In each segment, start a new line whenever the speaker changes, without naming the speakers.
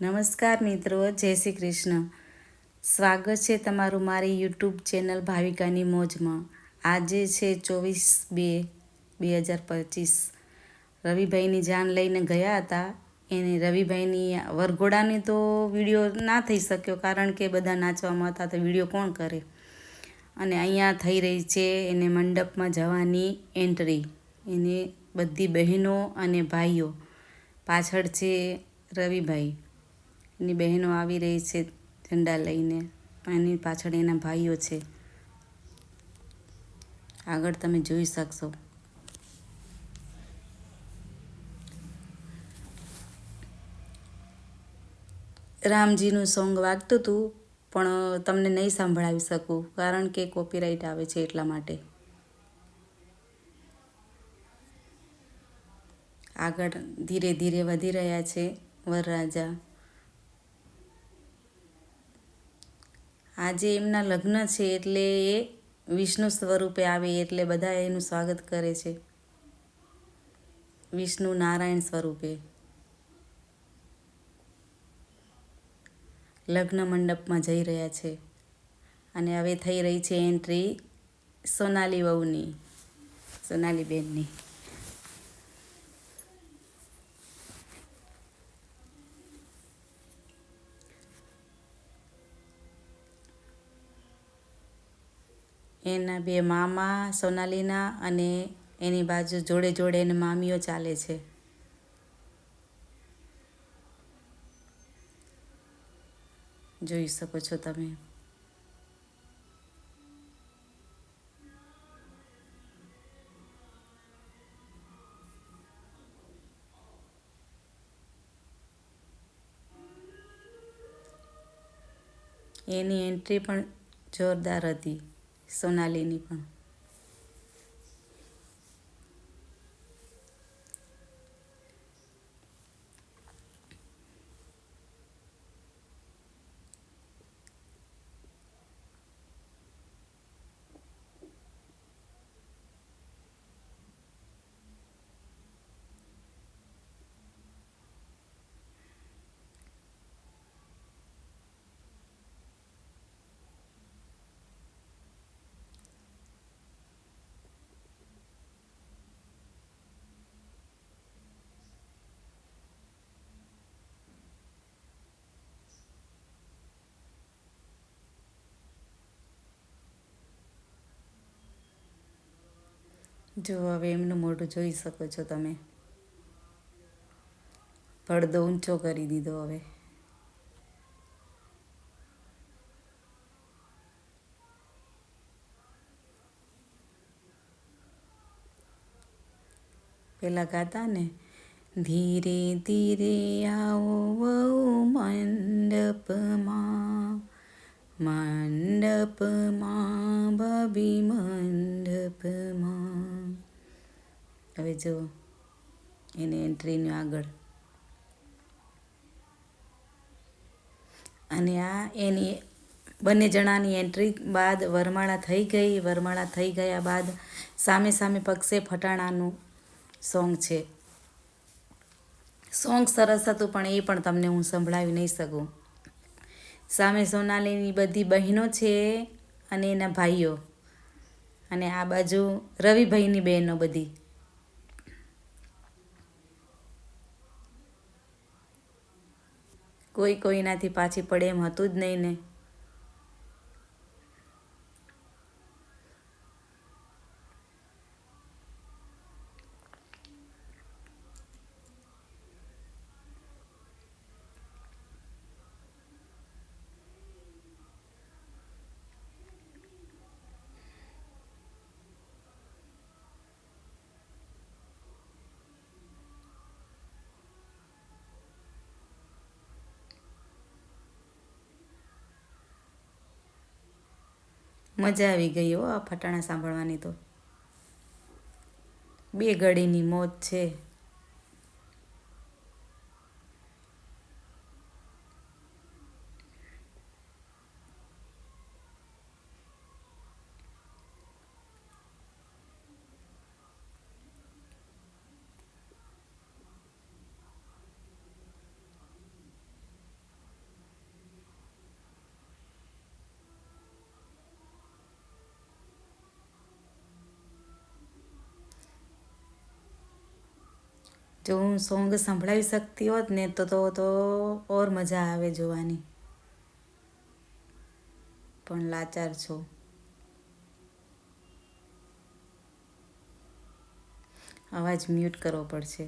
નમસ્કાર મિત્રો, જય શ્રી કૃષ્ણ. સ્વાગત છે તમારું મારી યુટ્યુબ ચેનલ ભાવિકાની મોજમાં. આજે છે ચોવીસ બે બે હજાર પચીસ. રવિભાઈની જાન લઈને ગયા હતા. એને રવિભાઈની વરઘોડાની તો વીડિયો ના થઈ શક્યો, કારણ કે બધા નાચવામાં હતા તો વીડિયો કોણ કરે? અને અહીંયા થઈ રહી છે એને મંડપમાં જવાની એન્ટ્રી. એને બધી બહેનો અને ભાઈઓ. પાછળ છે રવિભાઈ. એની બહેનો આવી રહી છે ઝંડા લઈને. એની પાછળ એના ભાઈઓ છે. આગળ તમે જોઈ શકશો. રામજીનું સોંગ વાગતું હતું, પણ તમને નહીં સંભળાવી શકું, કારણ કે કોપીરાઇટ આવે છે એટલા માટે. આગળ ધીરે ધીરે વધી રહ્યા છે વરરાજા. આજે એમના લગ્ન છે એટલે એ વિષ્ણુ સ્વરૂપે આવે એટલે બધા એનું સ્વાગત કરે છે. વિષ્ણુ નારાયણ સ્વરૂપે. લગ્ન મંડપમાં જઈ રહ્યા છે. અને હવે થઈ રહી છે એન્ટ્રી સોનાલી વહુની, સોનાલી બેનની. એના બે મામા સોનાલીના અને એની બાજુ જોડે જોડે એને મામીઓ ચાલે છે. જોઈ શકો છો તમે. એની એન્ટ્રી પણ જોરદાર હતી. સોનાલીની પણ જો હવે એમનું મોઢું જોઈ શકો છો તમે. પડદો ઊંચો કરી દીધો હવે. પેલા ગાતા ને ધીરે ધીરે આવો વહુ મંડપમાં મંડપમાં બબી મંડપમાં. હવે જો એની એન્ટ્રીનું આગળ. અને આ એની બંને જણાની એન્ટ્રી બાદ વરમાળા થઈ ગઈ, વરમાળા થઈ ગયા બાદ સામે સામે પક્ષે ફટાણાનું સોંગ છે. સોંગ સરસ હતું, પણ એ પણ તમને હું સંભળાવી નહીં શકું. સામે સોનાલીની બધી બહેનો છે અને એના ભાઈઓ. અને આ બાજુ રવિભાઈની બહેનો બધી. કોઈ કોઈનાથી પાછી પડે એમ હતું જ નહીં ને. મજા આવી ગઈ હો આ ફટાણા સાંભળવાની તો. બે ઘડીની મોત છે. જો હું સોંગ સંભળાવી શકતી હોત ને તો તો તો ઓર મજા આવે જોવાની. પણ લાચાર છો. અવાજ મ્યુટ કરવો પડશે.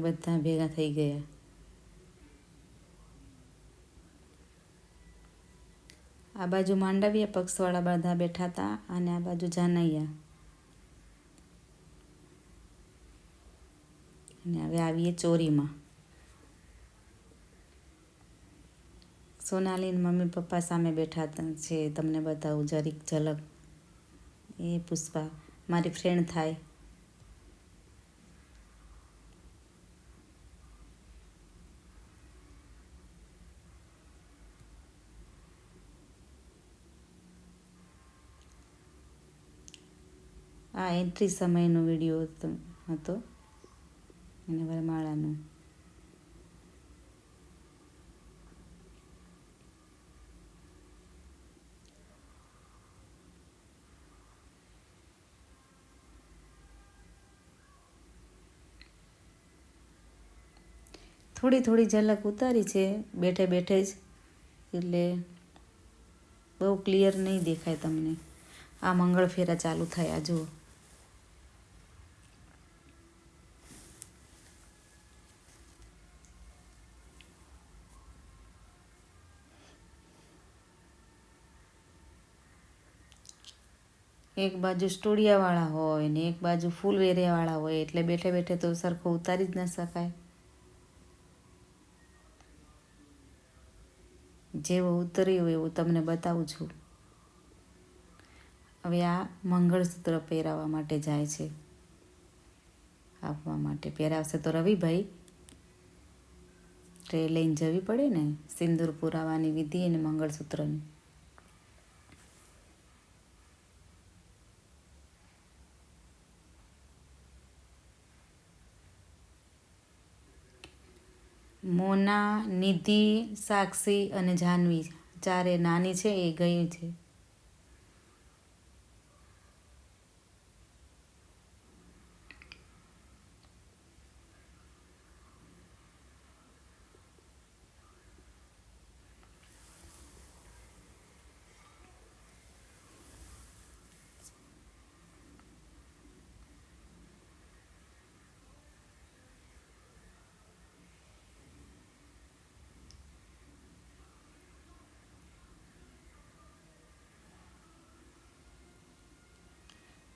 એ બધા ભેગા થઈ ગયા. આ બાજુ માંડવીયા પક્ષવાળા બધા બેઠા હતા અને આ બાજુ જાનૈયા. અને હવે આવીએ ચોરીમાં. સોનાલી મમ્મી પપ્પા સામે બેઠા છે તમને બતાવું, જરીક ઝલક. એ પુષ્પા, મારી ફ્રેન્ડ થાય. આ એન્ટ્રી સમયનો વીડિયો હતો અને વરમાળાનો થોડી થોડી ઝલક ઉતારી છે, બેઠે બેઠે જ. એટલે બહુ ક્લિયર નહીં દેખાય તમને. આ મંગળ ફેરા ચાલુ થયા, જુઓ. એક બાજુ સ્ટોડિયાવાળા હોય ને એક બાજુ ફૂલ વેરિયાવાળા હોય એટલે બેઠે બેઠે તો સરખો ઉતારી જ ન શકાય. જેવો ઉતર્યું એવું તમને બતાવું છું. હવે આ મંગળસૂત્ર પહેરાવવા માટે જાય છે. આપવા માટે પહેરાવશે તો રવિભાઈ ટ્રે લઈને જવી પડે ને સિંદૂર પુરાવાની વિધિ અને મંગળસૂત્રની. મોના નિધિ સાક્ષી અને જાનવી. ચારે નાની છે એ ગઈ છે.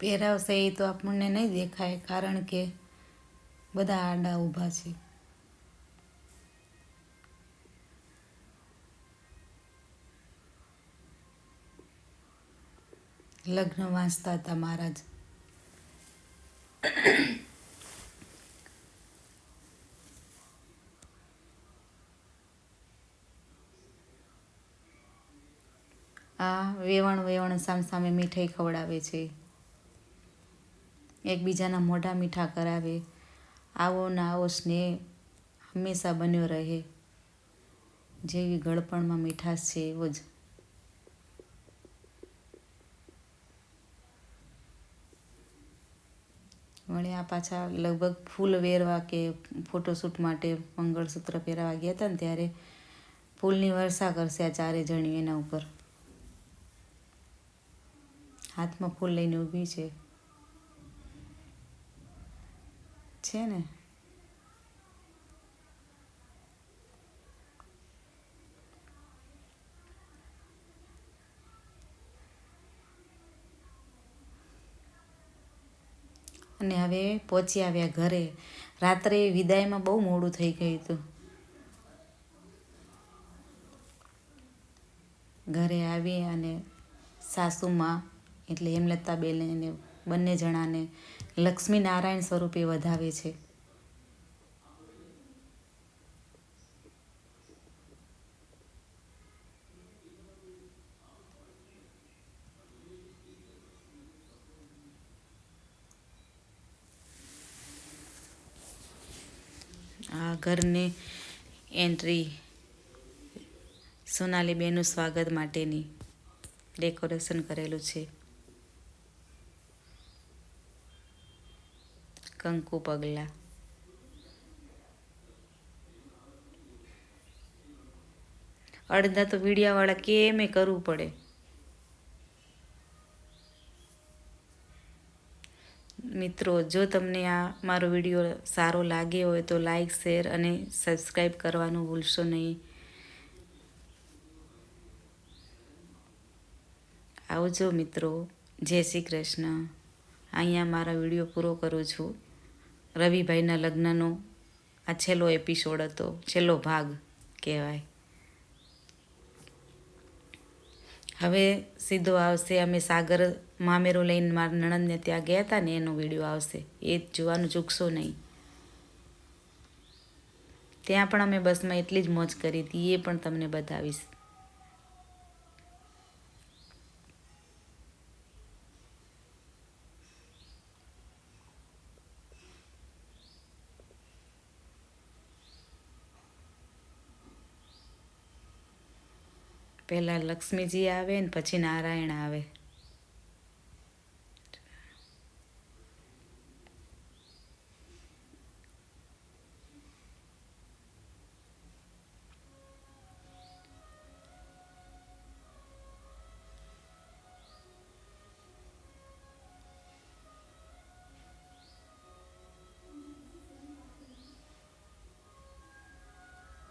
પહેરાવશે એ તો આપણને નહીં દેખાય, કારણ કે બધા આડા ઊભા છે. લગ્ન વાંચતા હતા મહારાજ. આ વેવણ વેવણ સામસામે મીઠાઈ ખવડાવે છે. એકબીજાના મોઢા મીઠા કરાવે. આવો ને આવો સ્નેહ હંમેશા બન્યો રહે. જેવી ગળપણમાં મીઠાશ છે એવો જ. વળ્યા પાછા લગભગ ફૂલ વેરવા કે ફોટોશૂટ માટે મંગળસૂત્ર પહેરાવા ગયા હતા ને ત્યારે ફૂલની વર્ષા કરશે આ ચારે જણી એના ઉપર. હાથમાં ફૂલ લઈને ઊભી છે. છે ને અને હવે પહોંચી આવ્યા ઘરે. રાત્રે વિદાયમાં બહુ મોડું થઈ ગયું હતું. ઘરે આવી અને સાસુમાં એટલે હેમલતાબેન એને બંને જણાને લક્ષ્મી નારાયણ સ્વરૂપે વધાવે છે. આ ઘરની એન્ટ્રી સોનાલીબેનનું સ્વાગત માટેની ડેકોરેશન કરેલું છે. કંકુ પગલા અડધા તો વીડિયાવાળા કેમે કરવું પડે. મિત્રો, જો તમને આ મારો વીડિયો સારો લાગે હોય તો લાઈક શેર અને સબસ્ક્રાઈબ કરવાનું ભૂલશો નહીં. આવજો મિત્રો. જય શ્રી કૃષ્ણ. અહીંયા મારો વીડિયો પૂરો કરું છું. રવિભાઈના લગ્નનો આ છેલ્લો એપિસોડ હતો, છેલ્લો ભાગ કહેવાય. હવે સીધો આવશે, અમે સાગર મામેરો લઈને મારા નણંદને ત્યાં ગયા હતા ને એનો વીડિયો આવશે. એ જ જોવાનું ચૂકશો નહીં. ત્યાં પણ અમે બસમાં એટલી જ મોજ કરી હતી, એ પણ તમને બતાવીશ. પહેલાં લક્ષ્મીજી આવે ને પછી નારાયણ આવે.